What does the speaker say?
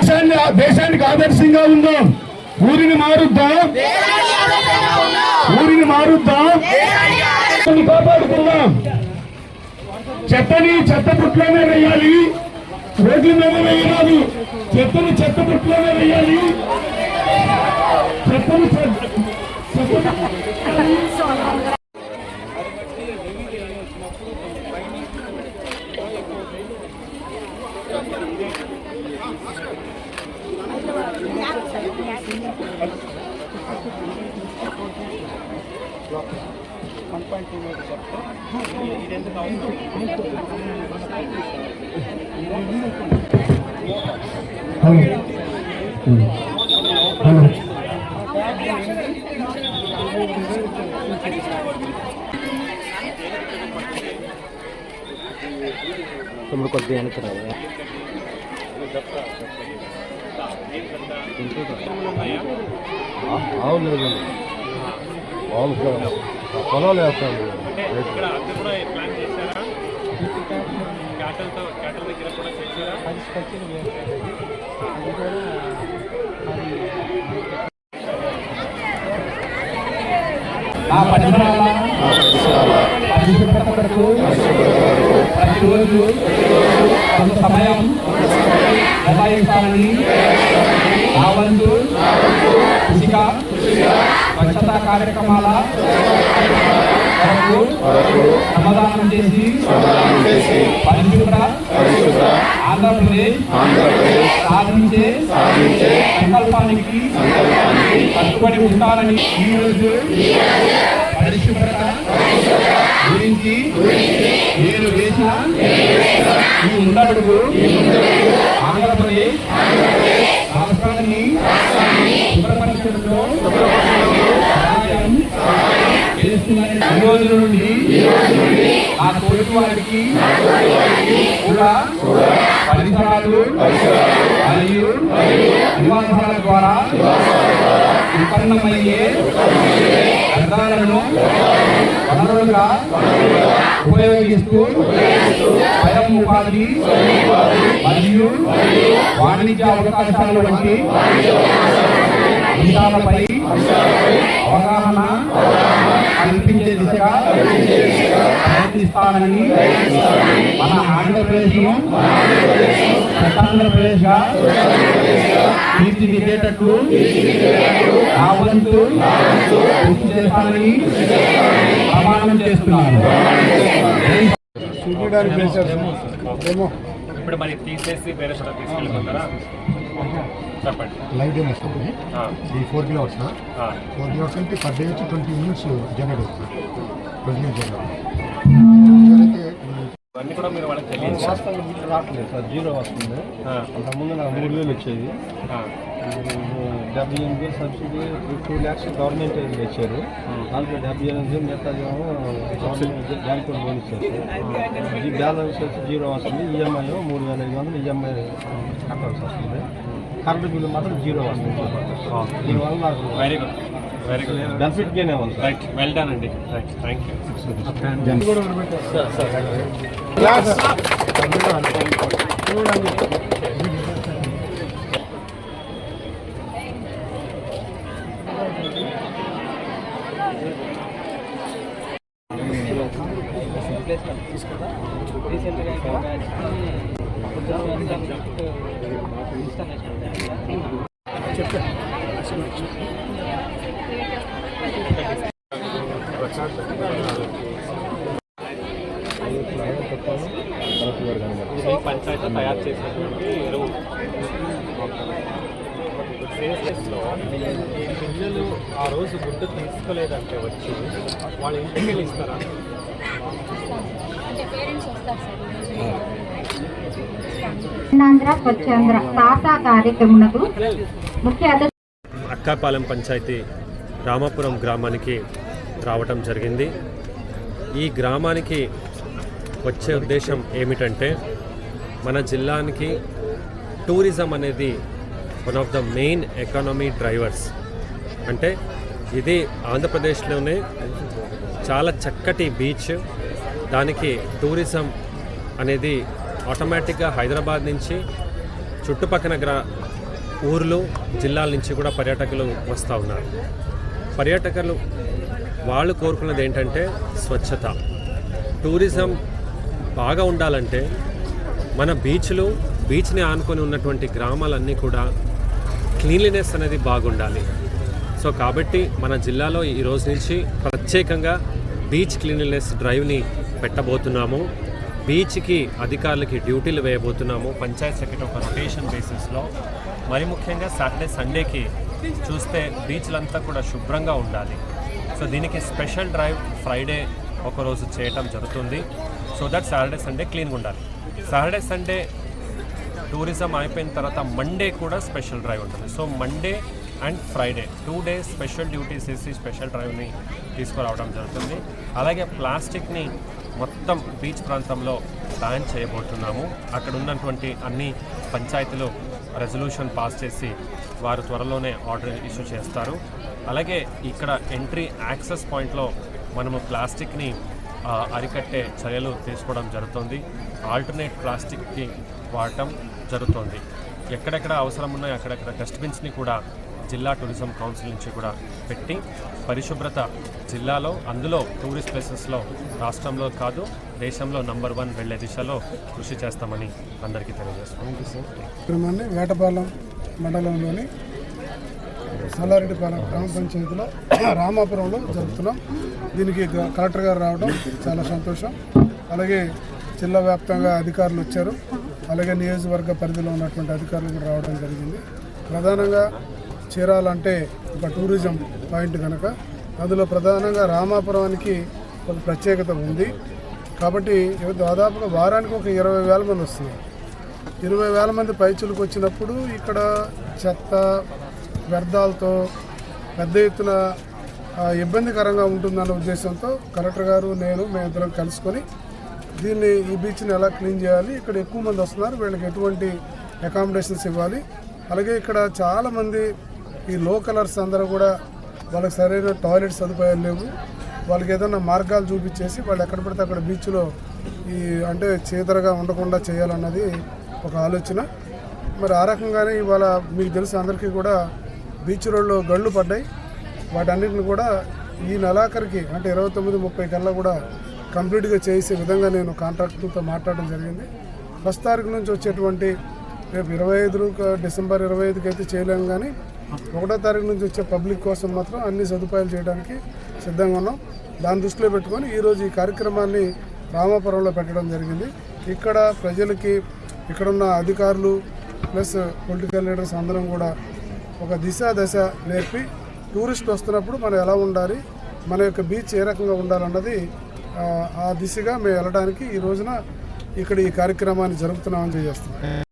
దేశాన్ని దేశానికి ఆదర్శంగా ఉందాం. ఊరిని మారుద్దాం. ఊరిని మారుద్దాం. కాపాడుకుందాం. చెత్తని చెత్త పుట్లోనే వేయాలి. రోడ్ల మీద వేయరాదు. చెత్తని చెత్త పుట్లోనే వేయాలి. చెత్తని చెత్త చెత్త హలో హలో తమ్ముడు కొద్దిగా వెనక్కి రావు ఆవు లేదు పొలాలు వేస్తాను పరిసరాల పరిశుభ్రత కొరకు ప్రతిరోజు కొంత సమయం కేటాయిస్తానని ఆ వంతు కృషిగా స్వచ్ఛతా కార్యక్రమాల సమాధానం చేసి పరిశుభ్ర ఆంధ్రప్రదేశ్ సాధించే సంకల్పానికి కట్టుబడి ఉంటానని ఈరోజు పరిశుభ్రత గురించి నేను వేసిన ఈ ముందడుగు ఆంధ్రప్రదేశ్ రాష్ట్రాన్ని శుభ్రపరచడంలో సహాయం ఈ రోజు నుండి ఆ తోటి వారికి కూడా పరిసరాలు మరియు నివాసాల ద్వారా ఉత్పన్నమయ్యే వ్యర్థాలను వనరులుగా ఉపయోగిస్తూ స్వయం ఉపాధి మరియు వాణిజ్య అవకాశాలు వంటి అంశాలపై అవగాహన కల్పించే దిశగా ప్రయత్నిస్తానని మన ఆంధ్రప్రదేశ్ను స్వతంత్రప్రదేశ్గా తీర్చిదిద్దేటట్లు ఆ వంతు కృషి చేస్తానని ప్రమాణం చేస్తున్నాను. ఇప్పుడు మరి తీసేసి వేరే చోట తీసుకెళ్ళిపోతారా లైవ్ డెమో వస్తుంది. ఇది ఫోర్ కిలో వచ్చిన ఆ. ఫోర్ కిలో అంటే పర్ డే వచ్చి ట్వంటీ మినిట్స్ జనరేట్ అవుతుంది. ట్వంటీ మినిట్స్ జనరేట్ అయితే ఇవన్నీ కూడా మీరు వాళ్ళకి తెలియదు రావట్లేదు సార్ జీరో వస్తుంది. అంతకుముందు నాకు మూడు వేలు వచ్చేది. డెబ్బై ఎనిమిది సబ్సిడీ టూ ల్యాక్స్ గవర్నమెంట్ ఇచ్చారు దాంట్లో డెబ్బై ఎనిమిది మిగతాదేమో గవర్నమెంట్ బ్యాంక్ లోన్ ఇచ్చారు. ఈ బ్యాలెన్స్ వచ్చి జీరో వస్తుంది. ఈఎంఐ మూడు వేల ఐదు వందలు ఈఎంఐ కట్టాల్సి వస్తుంది. కరెంట్ బిల్లు మాత్రం జీరో వస్తుంది. దీనివల్ల నాకు very good very good benefit గేనే ఉంది. రైట్ వెల్ డన్ అండి. రైట్ థ్యాంక్ యూ పంచాయతీ తయారు చేసినటువంటి ఎరువు సేల్స్లో పిల్లలు ఆ రోజు గుడ్డు తీసుకోలేదంటే వచ్చి వాళ్ళు ఇంటికి వెళ్ళి ఇస్తారా అక్కాపాలెం పంచాయతీ రామాపురం గ్రామానికి రావటం జరిగింది. ఈ గ్రామానికి వచ్చే ఉద్దేశం ఏమిటంటే మన జిల్లానికి టూరిజం అనేది one of the main economy drivers అంటే ఇది ఆంధ్రప్రదేశ్లోనే చాలా చక్కటి బీచ్ దానికి టూరిజం అనేది ఆటోమేటిక్గా హైదరాబాద్ నుంచి చుట్టుపక్కల గ్రా ఊర్లు జిల్లాల నుంచి కూడా పర్యాటకులు వస్తూ ఉన్నారు. పర్యాటకులు వాళ్ళు కోరుకున్నది ఏంటంటే స్వచ్ఛత. టూరిజం బాగా ఉండాలంటే మన బీచ్లు బీచ్ని ఆనుకొని ఉన్నటువంటి గ్రామాలన్నీ కూడా క్లీన్లీనెస్ అనేది బాగుండాలి. సో కాబట్టి మన జిల్లాలో ఈ రోజు నుంచి ప్రత్యేకంగా బీచ్ క్లీన్లీనెస్ డ్రైవ్ని పెట్టబోతున్నాము. బీచ్కి అధికారులకి డ్యూటీలు వేయబోతున్నాము. పంచాయత్ సెక్రటరీ ఒక రొటేషన్ బేసిస్లో. మరి ముఖ్యంగా సాటర్డే సండేకి చూస్తే బీచ్లంతా కూడా శుభ్రంగా ఉండాలి. సో దీనికి స్పెషల్ డ్రైవ్ ఫ్రైడే ఒకరోజు చేయటం జరుగుతుంది. సో దట్ సాటర్డే సండే క్లీన్గా ఉండాలి. సాటర్డే సండే టూరిజం అయిపోయిన తర్వాత మండే కూడా స్పెషల్ డ్రైవ్ ఉంటుంది. So Monday and Friday two days special duties వేసి స్పెషల్ డ్రైవ్ని తీసుకురావడం జరుగుతుంది. అలాగే ప్లాస్టిక్ని మొత్తం బీచ్ ప్రాంతంలో బ్యాన్ చేయబోతున్నాము. అక్కడ ఉన్నటువంటి అన్ని పంచాయతీలు రెజల్యూషన్ పాస్ చేసి వారు త్వరలోనే ఆర్డర్ ఇష్యూ చేస్తారు. అలాగే ఇక్కడ ఎంట్రీ యాక్సెస్ పాయింట్లో మనము ప్లాస్టిక్ని అరికట్టే చర్యలు తీసుకోవడం జరుగుతుంది. ఆల్టర్నేట్ ప్లాస్టిక్కి వాడటం జరుగుతుంది. ఎక్కడెక్కడ అవసరం ఉన్నాయో అక్కడక్కడ డస్ట్బిన్స్ని కూడా జిల్లా టూరిజం కౌన్సిల్ నుంచి కూడా పెట్టి పరిశుభ్రత జిల్లాలో అందులో టూరిస్ట్ ప్లేసెస్లో రాష్ట్రంలో కాదు దేశంలో నంబర్ వన్ వెళ్ళే దిశలో కృషి చేస్తామని అందరికీ తెలియజేస్తాం వేటపాలెం మండలంలోని సల్లారెడ్డిపాలెం గ్రామ పంచాయతీలో రామాపురంలో జరుపుతున్నాం. దీనికి కలెక్టర్ గారు రావడం చాలా సంతోషం. అలాగే జిల్లా వ్యాప్తంగా అధికారులు వచ్చారు. అలాగే నియోజకవర్గ పరిధిలో ఉన్నటువంటి అధికారులు కూడా రావడం జరిగింది. ప్రధానంగా చేరాలంటే ఒక టూరిజం పాయింట్ కనుక అందులో ప్రధానంగా రామాపురానికి ఒక ప్రత్యేకత ఉంది. కాబట్టి దాదాపుగా వారానికి ఒక ఇరవై వేల మంది వస్తున్నారు. ఇరవై వేల మంది పైచులకు వచ్చినప్పుడు ఇక్కడ చెత్త వ్యర్థాలతో పెద్ద ఎత్తున ఇబ్బందికరంగా ఉంటుందన్న ఉద్దేశంతో కలెక్టర్ గారు నేను మేమిద్దరం కలుసుకొని దీన్ని ఈ బీచ్ని ఎలా క్లీన్ చేయాలి ఇక్కడ ఎక్కువ మంది వస్తున్నారు వీళ్ళకి ఎటువంటి అకామిడేషన్స్ ఇవ్వాలి. అలాగే ఇక్కడ చాలామంది ఈ లో కలర్స్ అందరూ కూడా వాళ్ళకి సరైన టాయిలెట్ సదుపాయాలు లేవు. వాళ్ళకి ఏదైనా మార్గాలు చూపించేసి వాళ్ళు ఎక్కడ పడితే అక్కడ బీచ్లో ఈ అంటే చేతరగా ఉండకుండా చేయాలన్నది ఒక ఆలోచన. మరి ఆ రకంగానే ఇవాళ మీకు తెలిసిన అందరికీ కూడా బీచ్ రోడ్లో గళ్ళు పడ్డాయి. వాటన్నిటిని కూడా ఈ నెలాఖరికి అంటే ఇరవై తొమ్మిది ముప్పై కల్లా కూడా కంప్లీట్గా చేసే విధంగా నేను కాంట్రాక్టర్తో మాట్లాడడం జరిగింది. ఫస్ట్ తారీఖు నుంచి వచ్చేటువంటి రేపు ఇరవై ఐదు డిసెంబర్ ఇరవై ఐదుకి అయితే చేయలేము కానీ ఒకటో తారీఖు నుంచి వచ్చే పబ్లిక్ కోసం మాత్రం అన్ని సదుపాయాలు చేయడానికి సిద్ధంగా ఉన్నాం. దాని దృష్టిలో పెట్టుకొని ఈరోజు ఈ కార్యక్రమాన్ని రామాపురంలో పెట్టడం జరిగింది. ఇక్కడ ప్రజలకి ఇక్కడున్న అధికారులు ప్లస్ పొలిటికల్ లీడర్స్ అందరం కూడా ఒక దిశ దశ నేర్పి టూరిస్ట్ వస్తున్నప్పుడు మనం ఎలా ఉండాలి మన యొక్క బీచ్ ఏ రకంగా ఉండాలన్నది ఆ, దిశగా మేము వెళ్ళడానికి ఈ రోజున ఇక్కడ ఈ కార్యక్రమాన్ని జరుపుతున్నామని చేస్తున్నాం.